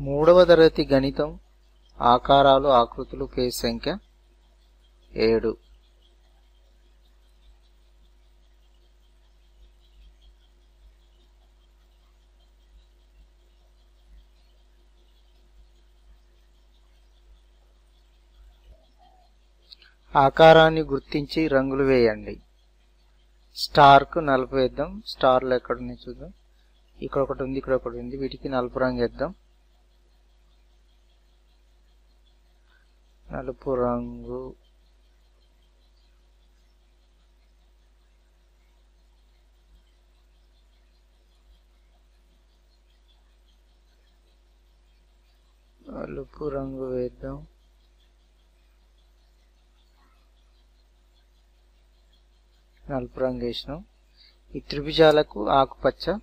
మూడవ తరగతి గణితం ఆకారాలు ఆకృతులు పేజ్ సంఖ్య ఏడు. ఆకారాన్ని గుర్తించి రంగులు వేయండి. స్టార్కు నలుపు వేద్దాం. స్టార్లు ఎక్కడ ఉన్నాయి చూద్దాం. ఇక్కడ ఒకటి ఉంది ఇక్కడ ఒకటి ఉంది. వీటికి నలుపు రంగు వేద్దాం. నలుపు రంగు. నలుపు రంగు వేద్దాం. నలుపు రంగు వేసినాం. ఈ త్రిభుజాలకు ఆకుపచ్చ.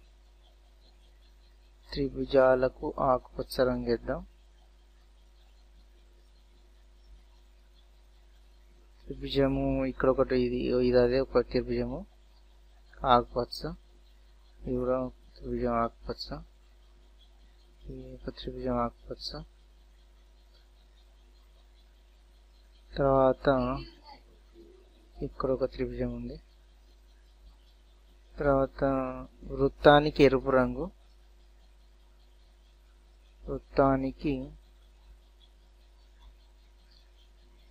త్రిభుజాలకు ఆకుపచ్చ రంగు వేద్దాం. త్రిభుజము ఇక్కడ ఒకటి ఇది ఇది అదే ఒక త్రిభుజము. ఆకుపచ్చ. ఇది కూడా త్రిభుజం ఆకుపచ్చ. ఇది ఒక త్రిభుజం ఆకుపచ్చ. తర్వాత ఇక్కడ ఒక త్రిభుజం ఉంది. తర్వాత వృత్తానికి ఎరుపు రంగు. వృత్తానికి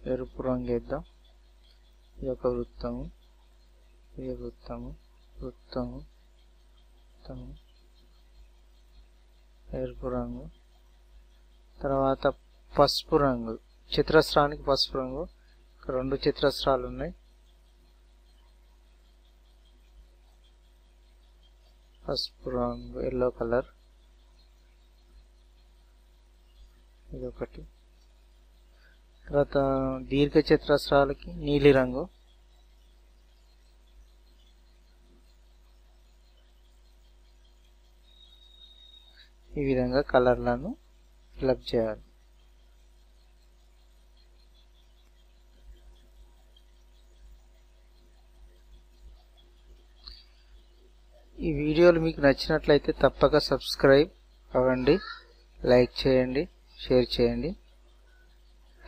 ఎరుపు రంగు వేద్దాం. ఇది ఒక వృత్తము ఈ వృత్తము వృత్తము వృత్తము. ఎరుపు రంగు. తర్వాత పసుపు రంగు. చిత్రస్రానికి పసుపు రంగు. రెండు చిత్రస్రాలు ఉన్నాయి. పసుపు రంగు ఎల్లో కలర్ ఇది ఒకటి. తర్వాత దీర్ఘ చతురస్రాలకి నీలి రంగు ఈ విధంగా కలర్లను ఫిలప్ చేయాలి. ఈ వీడియోలు మీకు నచ్చినట్లయితే తప్పక సబ్స్క్రైబ్ అవ్వండి లైక్ చేయండి షేర్ చేయండి.